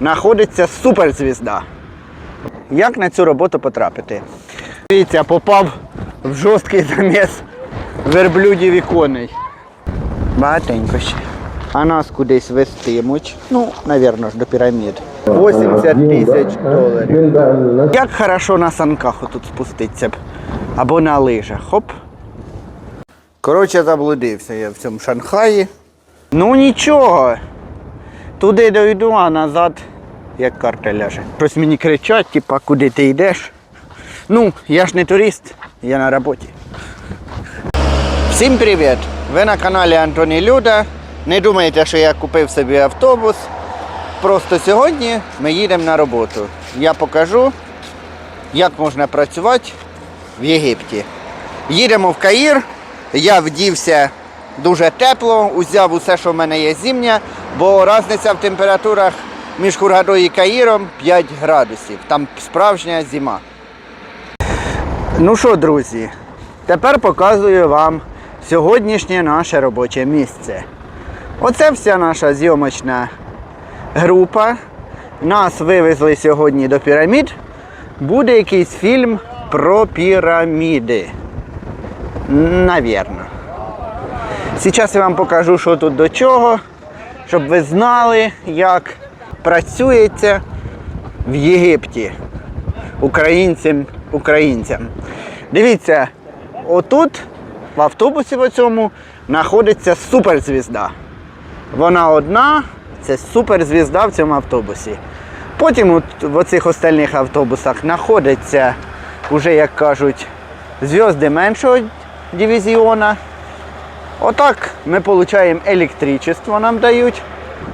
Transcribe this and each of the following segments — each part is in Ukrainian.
знаходиться суперзвізда. Як на цю роботу потрапити? Дивіться, попав в жорсткий заміс верблюдів і коней. Багатенько ще. А нас кудись вестимуть. Ну, ж, до пірамід. 80 тисяч доларів. Як хорошо на санках тут спуститися б. Або на лижах. Хоп. Коротше, заблудився я в цьому Шанхаї. Ну нічого. Туди дойду, а назад як карта ляже. Щось мені кричать, типа, куди ти йдеш. Ну, я ж не турист, я на роботі. Всім привіт! Ви на каналі Антоні Люда. Не думайте, що я купив собі автобус. Просто сьогодні ми їдемо на роботу. Я покажу, як можна працювати в Єгипті. Їдемо в Каїр. Я вдівся дуже тепло, узяв усе, що в мене є зимня, бо різниця в температурах між Хургадою і Каїром 5 градусів. Там справжня зима. Ну що, друзі, тепер показую вам сьогоднішнє наше робоче місце. Оце вся наша зйомочна група. Нас вивезли сьогодні до пірамід. Буде якийсь фільм про піраміди. Навірно. Зараз я вам покажу, що тут до чого, щоб ви знали, як працюється в Єгипті українцям. українцям. Дивіться, отут в автобусі в цьому знаходиться суперзвізда. Вона одна, це суперзвізда в цьому автобусі. Потім от в оцих остальних автобусах знаходяться, вже, як кажуть, зв'язки меншого дивізіона. Отак ми отримуємо електричество, нам дають.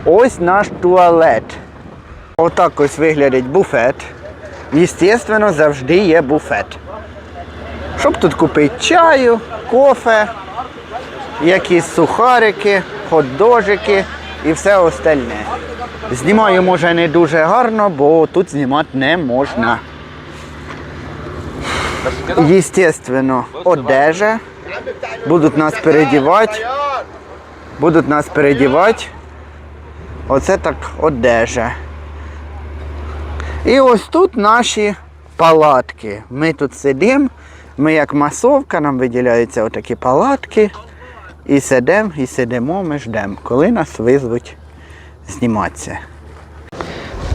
Ось наш туалет. Отак ось виглядить буфет. Єстественно, завжди є буфет. Щоб тут купити чаю, кофе, якісь сухарики, хот-дожики і все остальне. Знімаю, може, не дуже гарно, бо тут знімати не можна. Єстественно, одежа. Будуть нас передівати. Будуть нас передівати. Оце так одежа. І ось тут наші палатки. Ми тут сидимо, ми як масовка, нам виділяються отакі палатки. І сидимо, і сидимо, ми ждемо, коли нас визвуть зніматися.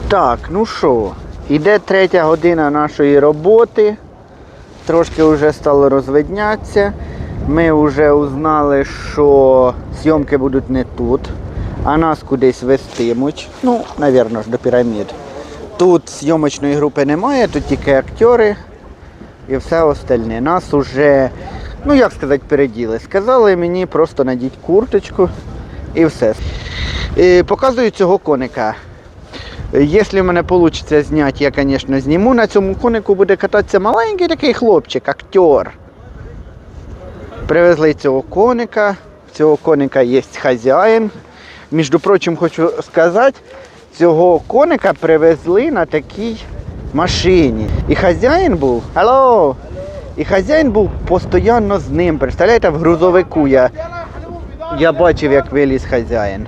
Так, ну що, іде третя година нашої роботи. Трошки вже стало розвиднятися. Ми вже узнали, що зйомки будуть не тут, а нас кудись вестимуть. Ну, навірно ж, до пірамід. Тут зйомочної групи немає, тут тільки актери і все остальне. Нас уже, ну як сказати, переділи. Сказали мені просто надіть курточку і все. І показую цього коника. Якщо в мене вийде зняти, я, звісно, зніму. На цьому конику буде кататися маленький такий хлопчик, актер. Привезли цього коника. Цього коника є хазяїн. Між прочим, хочу сказати, цього коника привезли на такій машині. І хазяїн був, алло, і хазяїн був постійно з ним. Представляєте, в грузовику я, я бачив, як виліз хазяїн.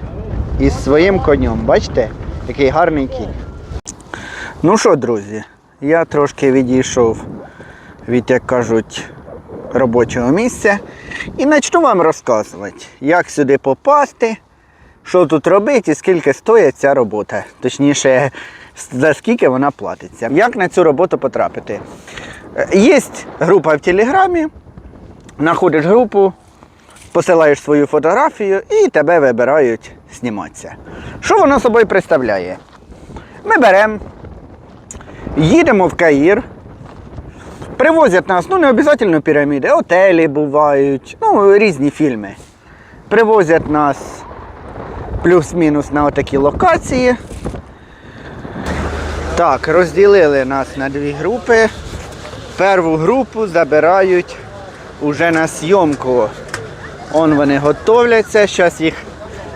Із своїм конем. Бачите, який гарний кінь. Ну що, друзі, я трошки відійшов від, як кажуть, робочого місця і почну вам розказувати, як сюди попасти, що тут робити і скільки стоїть ця робота. Точніше, за скільки вона платиться. Як на цю роботу потрапити? Є група в Телеграмі, знаходиш групу, посилаєш свою фотографію і тебе вибирають зніматися. Що воно собою представляє? Ми беремо, їдемо в Каїр, привозять нас, ну не обов'язково піраміди, отелі бувають, ну різні фільми. Привозять нас плюс-мінус на отакі локації. Так, розділили нас на дві групи. Перву групу забирають уже на зйомку. Он вони готовляться, зараз їх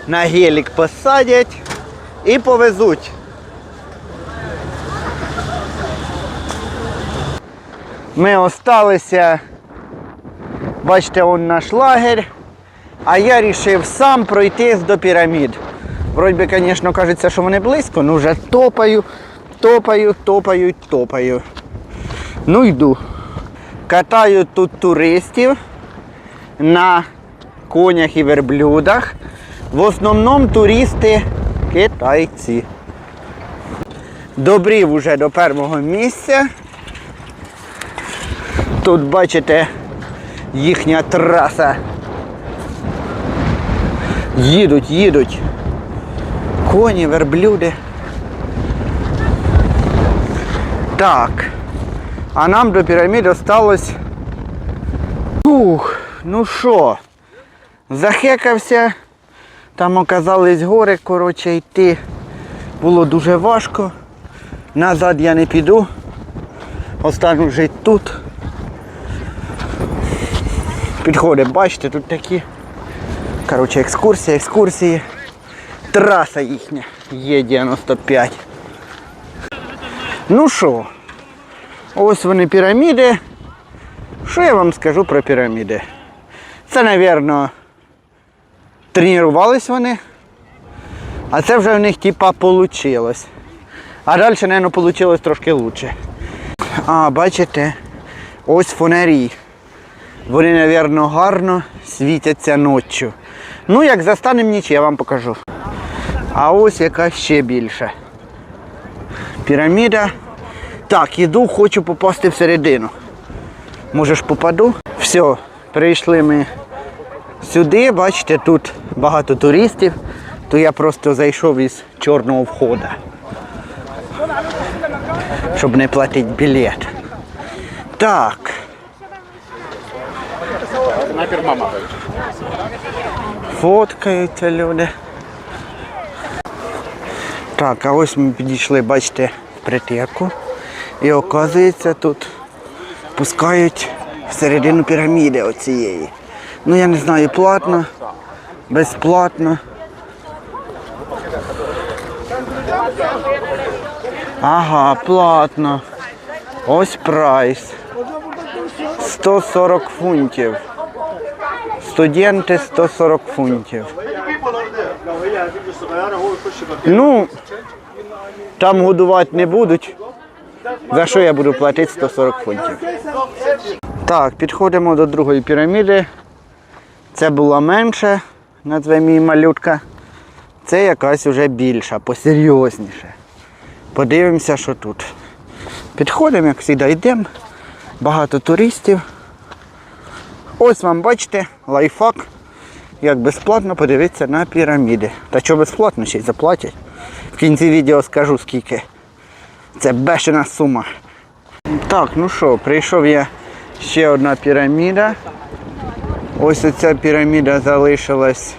на гелік посадять і повезуть. Ми осталися, бачите, он наш лагерь, а я вирішив сам пройтись до пірамід. Вроді би, звісно, кажеться, що вони близько, ну вже топаю, топаю, топаю, топаю. Ну йду. Катаю тут туристів на конях і верблюдах. В основному туристи китайці. Добрів уже до першого місця. Тут бачите їхня траса. Їдуть, їдуть. Коні, верблюди. Так. А нам до пірамід осталось. Ух, ну що, захекався. Там оказались гори, коротше, йти було дуже важко. Назад я не піду. Остану жити тут. Підходи, бачите, тут такі. Коротше, екскурсія, екскурсії. Траса їхня. Є 95. Ну що, ось вони піраміди. Що я вам скажу про піраміди? Це, напевно, тренувались вони. А це вже в них типа получилось. А далі, мабуть, вийшло трошки краще. А, бачите, ось фонарі. Вони, мабуть, гарно світяться ночі. Ну, як застанемо ніч, я вам покажу. А ось яка ще більша. Піраміда. Так, іду, хочу попасти всередину. Може ж попаду? Все, прийшли ми сюди, бачите, тут багато туристів, то я просто зайшов із чорного входу. Щоб не платити білет. Так. Фоткаються люди. Так, а ось ми підійшли, бачите, в притирку. І оказується тут пускають всередину піраміди оцієї. Ну я не знаю, платно, безплатно. Ага, платно. Ось прайс. 140 фунтів. Студенти 140 фунтів. Ну, там годувати не будуть. За що я буду платити 140 фунтів? Так, підходимо до другої піраміди. Це була менша, назвемо її малютка. Це якась вже більша, посерйозніше. Подивимося, що тут. Підходимо, як завжди йдемо. Багато туристів. Ось вам бачите, лайфхак, як безплатно подивитися на піраміди. Та що безплатно, ще й заплатять. В кінці відео скажу скільки. Це бешена сума. Так, ну що, прийшов я ще одна піраміда. Ось оця піраміда залишилась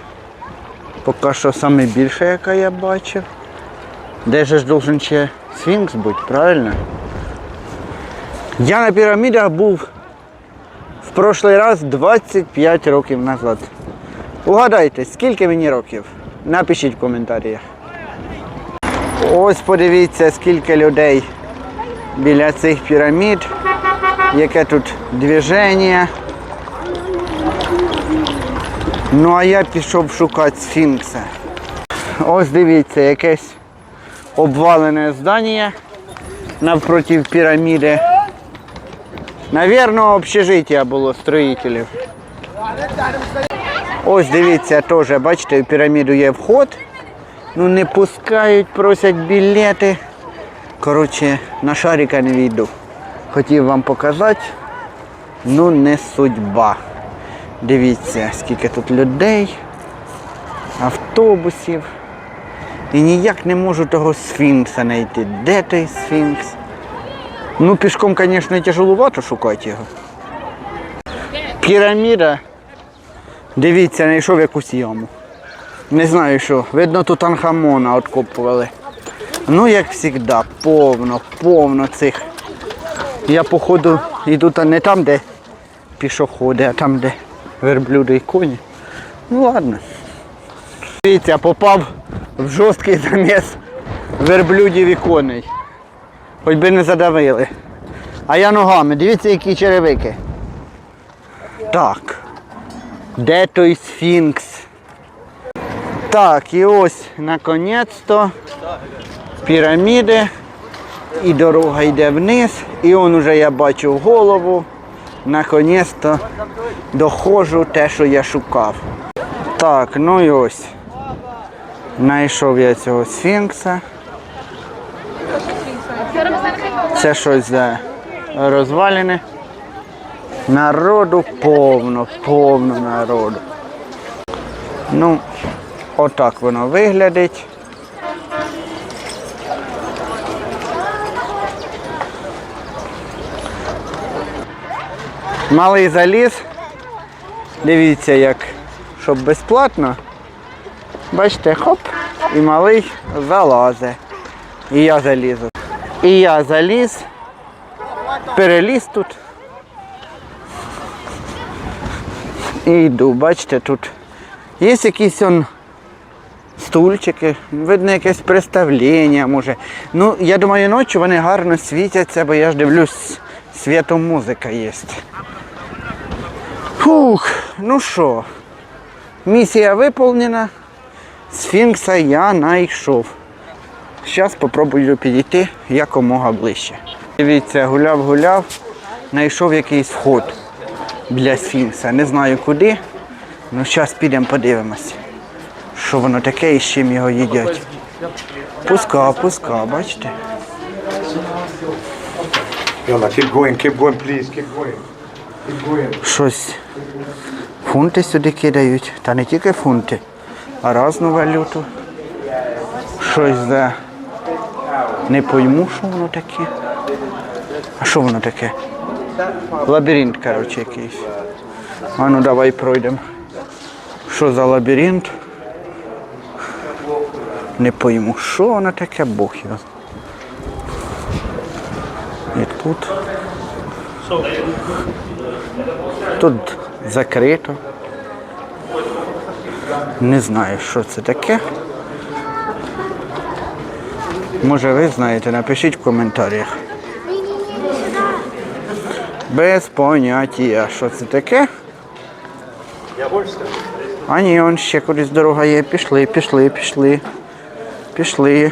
поки що саме більша, яка я бачив. Де ж должен ще сфінкс бути, правильно? Я на пірамідах був прошлий раз 25 років назад. Угадайте, скільки мені років? Напишіть в коментарях. Ось подивіться, скільки людей біля цих пірамід, яке тут движення. Ну а я пішов шукати сфінкса. Ось дивіться, якесь обвалене здання навпроти піраміди. Навірно, общежиття було строїтелів. Ось дивіться, теж, бачите, в піраміду є вход. Ну не пускають, просять білети. Коротше, на шарика не війду. Хотів вам показати, ну не судьба. Дивіться, скільки тут людей, автобусів. І ніяк не можу того сфінкса знайти. Де той сфінкс? Ну, пішком, звісно, тяжеловато шукати його. Піраміда. Дивіться, знайшов якусь яму. Не знаю що. Видно, тут Анхамона откопували. Ну, як завжди, повно, повно цих. Я, походу, йду та не там, де пішоходи, а там, де верблюди і коні. Ну ладно. Дивіться, попав в жорсткий заміс верблюдів і коней. Хоч би не задавили. А я ногами, дивіться, які черевики. Так. Де той сфінкс? Так, і ось наконець-то піраміди. І дорога йде вниз. І он уже я бачу голову. Наконець-то доходжу те, що я шукав. Так, ну і ось. Знайшов я цього сфінкса. Це щось за розвалини. Народу повно, повно народу. Ну, отак воно виглядить. Малий заліз. Дивіться, як щоб безплатно. Бачите, хоп, і малий залазить. І я залізу. І я заліз, переліз тут. І йду, бачите, тут є якісь он стульчики, видно якесь представлення, може. Ну, я думаю, ночі вони гарно світяться, бо я ж дивлюсь, світом музика є. Фух, ну що, місія виповнена. Сфінкса я знайшов. Зараз спробую підійти якомога ближче. Дивіться, гуляв-гуляв, знайшов якийсь вход для сфінкса. Не знаю куди. Ну зараз підемо подивимось, що воно таке і з чим його їдять. Пуска, пуска, бачите? Yalla, keep going, keep going, please, keep going. Keep going. Щось. Фунти сюди кидають. Та не тільки фунти, а різну валюту. Щось за. Не пойму, що воно таке. А що воно таке? Лабіринт, коротше, якийсь. А ну давай пройдемо. Що за лабіринт? Не пойму, що воно таке, Бог його. І тут. Тут закрито. Не знаю, що це таке. Може ви знаєте, напишіть в коментарях. Без поняття, що це таке. А ні, он ще кудись дорога є. Пішли, пішли, пішли. Пішли.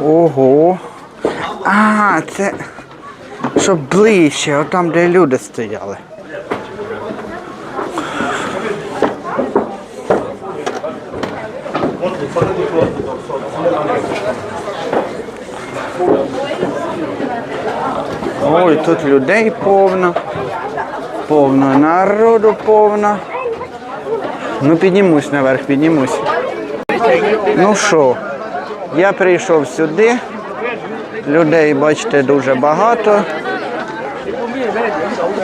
Ого. А, це. Щоб ближче, отам, де люди стояли. Ой, тут людей повно. Повно народу повно. Ну піднімусь наверх, піднімусь. Ну що, я прийшов сюди. Людей, бачите, дуже багато.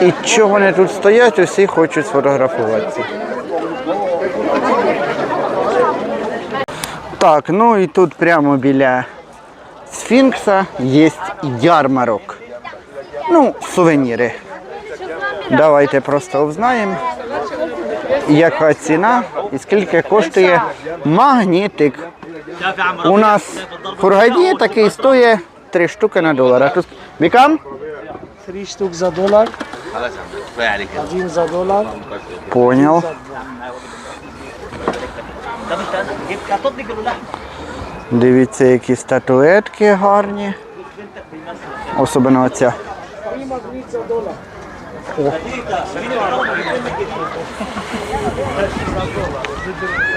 І що вони тут стоять, усі хочуть сфотографуватися. Так, ну і тут прямо біля сфінкса є ярмарок. Ну, сувеніри. Давайте просто узнаємо, яка ціна і скільки коштує магнітик. У нас в Хургаді такий стоїть 3 штуки на долар. А тут Бікам? Три штук за доллар. Один за доллар. Понял. Дивіться, які статуетки гарні. Особливо оця.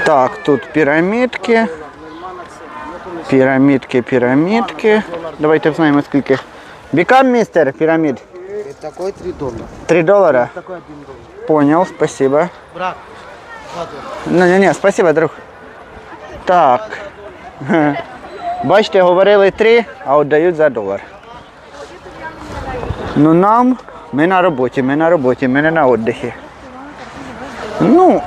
Так, тут пірамідки. Пірамідки, пірамідки. Давайте знаємо скільки. Бікам, містер, пірамід. Такой три доллара. 3 долара. Такой один доллар. Понял, спасибо. Брат, два доллара. Не, не, не, спасибо, друг. Так. Бачите, говорили 3, а віддають за долар. Ну нам, ми на роботі, ми на роботі, ми не на віддихі. Ну,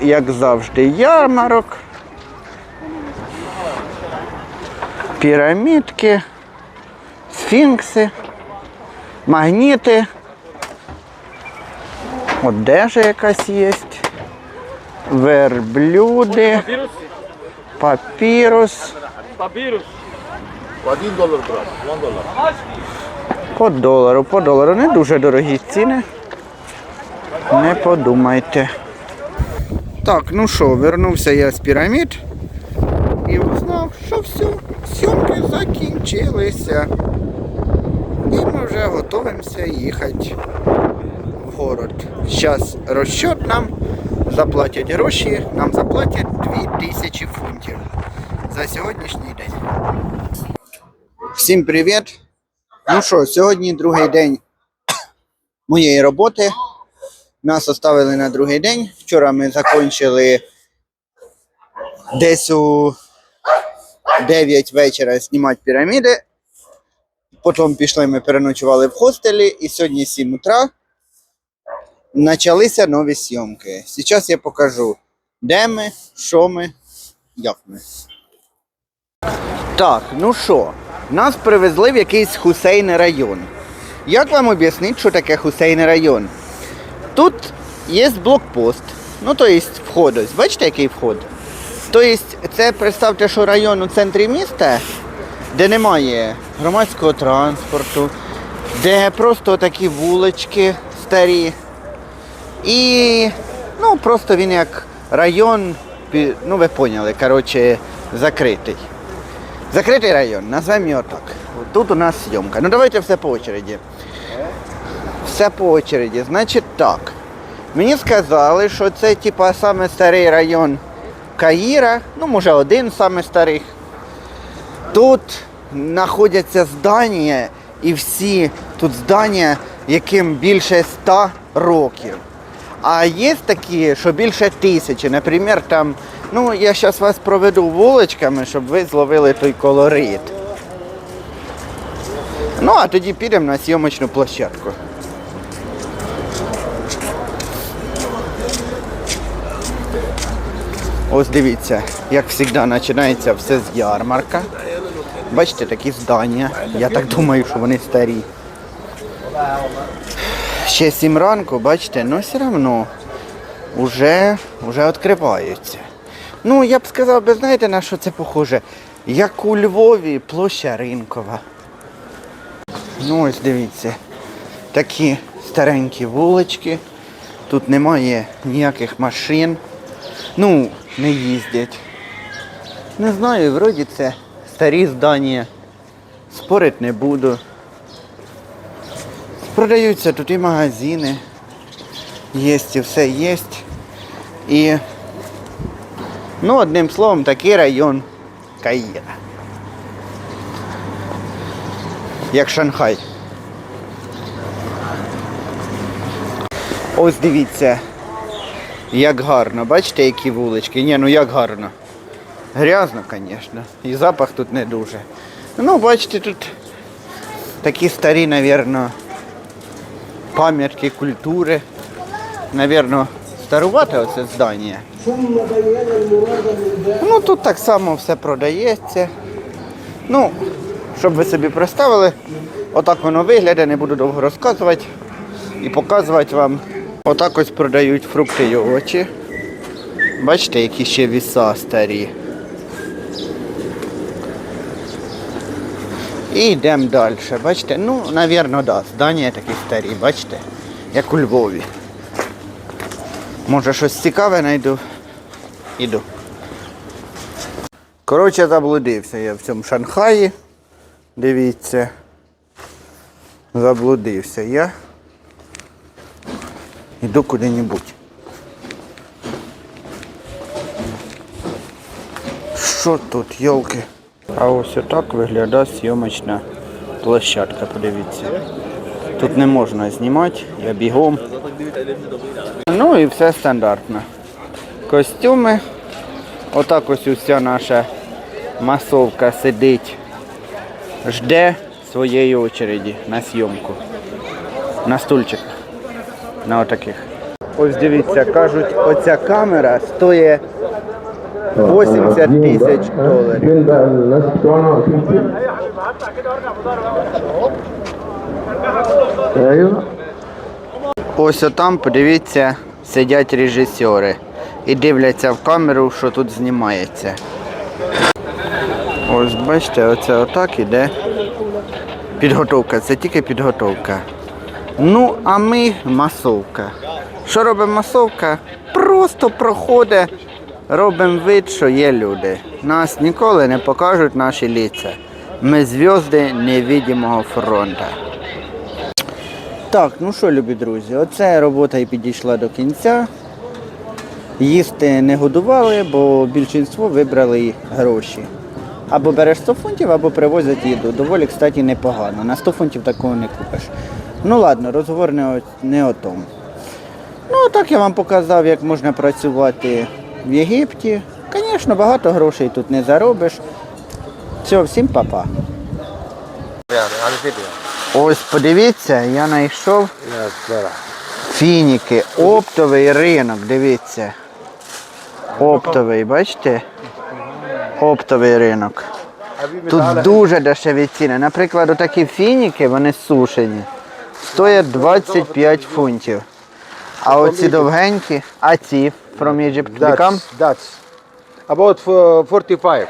як завжди, ярмарок. Пірамідки, сфінкси, магніти. Одежа якась є. Верблюди. Папірус. По долару, по долару. Не дуже дорогі ціни. Не подумайте. Так, ну що, вернувся я з пірамід і узнав, що все, зйомки закінчилися. І ми вже готуємося їхати в город. Зараз розчет нам заплатять гроші, нам заплатять 2000 фунтів за сьогоднішній день. Всім привіт! Ну що, сьогодні другий день моєї роботи. Нас оставили на другий день. Вчора ми закінчили десь у 9 вечора знімати піраміди. Потім пішли, ми переночували в хостелі, і сьогодні 7 утра почалися нові зйомки. Зараз я покажу, де ми, що ми, як ми. Так, ну що, нас привезли в якийсь хусейний район. Як вам об'яснити, що таке хусейний район? Тут є блокпост. Ну, то є вход. Бачите, який вход? Тобто, це представте, що район у центрі міста, де немає громадського транспорту, де просто такі вулички старі. І ну, просто він як район, ну ви поняли, коротше, закритий. Закритий район, назвемо його так. Тут у нас зйомка. Ну давайте все по очереді. Все по очереді. Значить так. Мені сказали, що це типа саме старий район Каїра, ну може один з самих старих. Тут знаходяться здання, і всі тут здання, яким більше 100 років. А є такі, що більше тисячі. Наприклад, там, ну я зараз вас проведу вуличками, щоб ви зловили той колорит. Ну, а тоді підемо на зйомочну площадку. Ось дивіться, як завжди починається все з ярмарка. Бачите, такі здання. Я так думаю, що вони старі. Ще сім ранку, бачите, але все одно вже, відкриваються. Ну, я б сказав, ви знаєте, на що це похоже? Як у Львові площа ринкова. Ну ось дивіться. Такі старенькі вулички. Тут немає ніяких машин. Ну, не їздять. Не знаю, вроді це старі здання. Спорить не буду. Продаються тут і магазини. Є і все є. І ну, одним словом, такий район Каїра. Як Шанхай. Ось дивіться, як гарно. Бачите, які вулички? Ні, ну як гарно. Грязно, звісно. І запах тут не дуже. Ну, бачите, тут такі старі, мабуть, пам'ятки культури. Навірно, старувате оце здання. Ну тут так само все продається. Ну, щоб ви собі представили, отак воно виглядає, не буду довго розказувати і показувати вам. Отак ось продають фрукти і овочі. Бачите, які ще віса старі. І йдемо далі. Бачите, ну, навірно, да, здання такі старі, бачите, як у Львові. Може щось цікаве знайду. Іду. Коротше, заблудився я в цьому Шанхаї. Дивіться. Заблудився я. Іду куди-небудь. Що тут, йолки? А ось отак виглядає зйомочна площадка, подивіться. Тут не можна знімати, я бігом. Ну і все стандартно. Костюми. Отак ось уся наша масовка сидить. Жде своєї очереді на зйомку. На стульчиках. На отаких. Ось дивіться, кажуть, оця камера стоїть 80 тисяч доларів. Ось отам, подивіться, сидять режисери і дивляться в камеру, що тут знімається. Ось бачите, оце отак іде підготовка. Це тільки підготовка. Ну, а ми масовка. Що робить масовка? Просто просто проходить, робимо вид, що є люди. Нас ніколи не покажуть наші лиця. Ми зв'язки невидимого фронту. Так, ну що, любі друзі, оце робота і підійшла до кінця. Їсти не годували, бо більшість вибрали гроші. Або береш 100 фунтів, або привозять їду. Доволі, кстати, непогано. На 100 фунтів такого не купиш. Ну ладно, розговор не о, не о тому. Ну, так я вам показав, як можна працювати в Єгипті. Звісно, багато грошей тут не заробиш. Все, всім па-па. Ось подивіться, я знайшов фініки, оптовий ринок, дивіться. Оптовий, бачите? Оптовий ринок. Тут дуже дешеві ціни. Наприклад, такі фініки, вони сушені, стоять 25 фунтів. А оці довгенькі, а ці from Egypt become That's, that's about uh, 45.